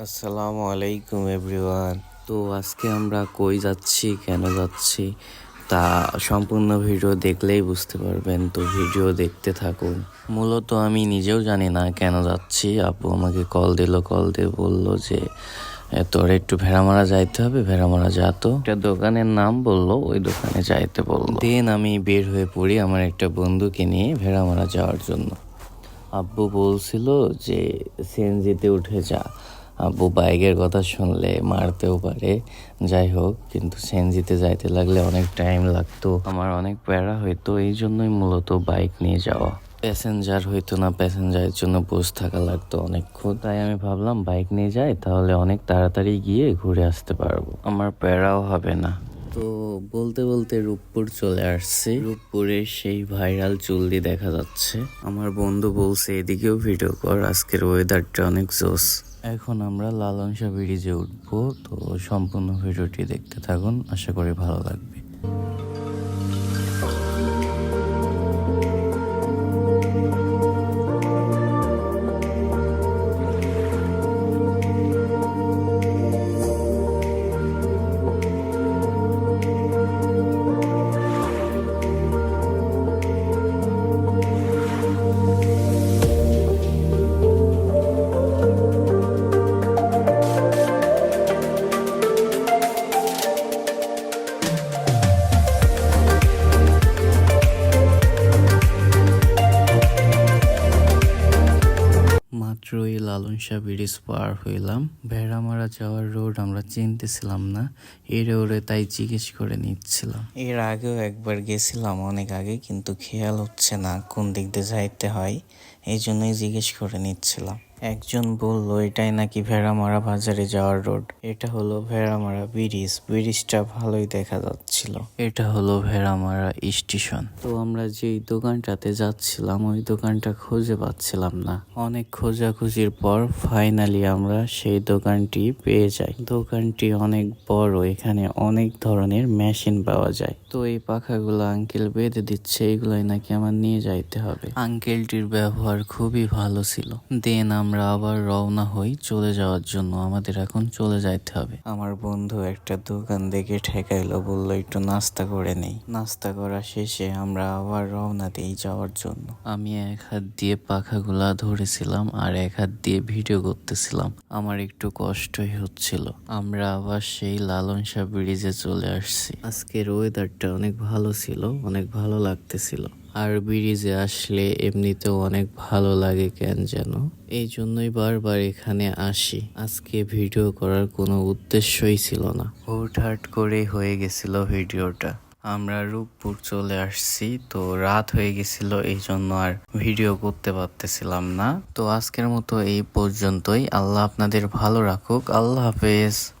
আসসালামু আলাইকুম এভরিওয়ান। তো আজকে আমরা কই যাচ্ছি কেন যাচ্ছি তা সম্পূর্ণ ভিডিও দেখলেই বুঝতে পারবেন। তো ভিডিও দেখতে থাকুন। মূলত আমি নিজেও জানি না কেন যাচ্ছি। আপু আমাকে কল দিল কল দিয়ে বলল যে "এ, তোর একটু ভেড়ামারা যাইতে হবে ভেড়ামারা যা তো। একটা দোকানের নাম বলল ওই দোকানে যাইতে বলল। দেন আমি বের হয়ে পড়ি আমার একটা বন্ধুকে নিয়ে ভেড়ামারা যাওয়ার জন্য। আব্বু বলছিল যে সেন সিএনজিতে উঠে যা। আব্বু বাইকের কথা শুনলে মারতেও পারে। যাই হোক, কিন্তু সিএনজিতে যাইতে লাগলে অনেক টাইম লাগতো। আমার অনেক প্যারা হইতো, এই জন্যই মূলত বাইক নিয়ে যাওয়া। প্যাসেঞ্জার হইতো না প্যাসেঞ্জারের জন্য বসে থাকা লাগতো অনেকক্ষণ। তাই আমি ভাবলাম, বাইক নিয়ে যাই, তাহলে অনেক তাড়াতাড়ি গিয়ে ঘুরে আসতে পারব। আমার প্যারাও হবে না। তো বলতে বলতে রূপপুর চলে আসছে। রূপপুরে সেই ভাইরাল চুল্লি দেখা যাচ্ছে। আমার বন্ধু বলছে, এদিকেও ভিডিও কর, আজকের ওয়েদারটা অনেক জোস এখন আমরা লালন সাহ ব্রিজে উঠবো, তো সম্পূর্ণ ভিডিওটি দেখতে থাকুন, আশা করি ভালো লাগবে। মাত্রই লালন শাহ ব্রিজ পার হইলাম। ভেড়ামারা যাওয়ার রোড আমরা চিনতেছিলাম না। এই ওরে তাই জিজ্ঞেস করে নিচ্ছিলাম। এর আগেও একবার গেছিলাম অনেক আগে, কিন্তু খেয়াল হচ্ছে না কোন দিক দিয়ে যাইতে হয়। এই জন্যই জিজ্ঞেস করে নিচ্ছিলাম। একজন বলল, এটাই নাকি ভেড়ামারা বাজারে যাওয়ার রোড? এটা হলো ভেড়ামারা ব্রিজ। ব্রিজটা ভালোই দেখা যাচ্ছিল। এটা হলো ভেড়ামারা স্টেশন। তো আমরা যেই দোকানটাতে যাচ্ছিলাম, ওই দোকানটা খুঁজে পাচ্ছিলাম না। অনেক খোঁজাখুঁজির পর ফাইনালি আমরা সেই দোকানটি পেয়ে যাই। দোকানটি অনেক বড়, এখানে অনেক ধরনের মেশিন পাওয়া যায়। তো এই পাখাগুলো আঙ্কেল বেঁধে দিচ্ছে, এগুলাই নাকি আমার নিয়ে যাইতে হবে। আঙ্কেলটির ব্যবহার খুবই ভালো ছিল। দেন আমরা আবার রওনা হই চলে যাওয়ার জন্য। আমাদের এখন চলে যাইতে হবে। আমার বন্ধু একটা দোকান দেখে ঠেকাইলো বলল একটু নাস্তা করে নেই। নাস্তা করা শেষে আমরা আবার রওনা দিই যাওয়ার জন্য। আমি এক হাত দিয়ে পাখাগুলা ধরেছিলাম আর এক হাত দিয়ে ভিডিও করতেছিলাম। আমার একটু কষ্টই হচ্ছিল। আমরা আবার সেই লালন শাহ ব্রিজে চলে আসছি। আজকের ওয়েদারটা অনেক ভালো ছিল অনেক ভালো লাগতেছিল। আর ব্রিজে আসলে এমনিতেও অনেক ভালো লাগে কেন যেন। এই জন্যই বারবার এখানে আসি। আজকে ভিডিও করার কোনো উদ্দেশ্যই ছিল না। হুটহাট করে হয়ে গেছিল ভিডিওটা। আমরা রূপপুর চলে আসছি, তো রাত হয়ে গেছিল এই জন্য আর ভিডিও করতে পারতেছিলাম না। তো আজকের মতো এই পর্যন্তই। আল্লাহ আপনাদের ভালো রাখুক। আল্লাহ হাফেজ।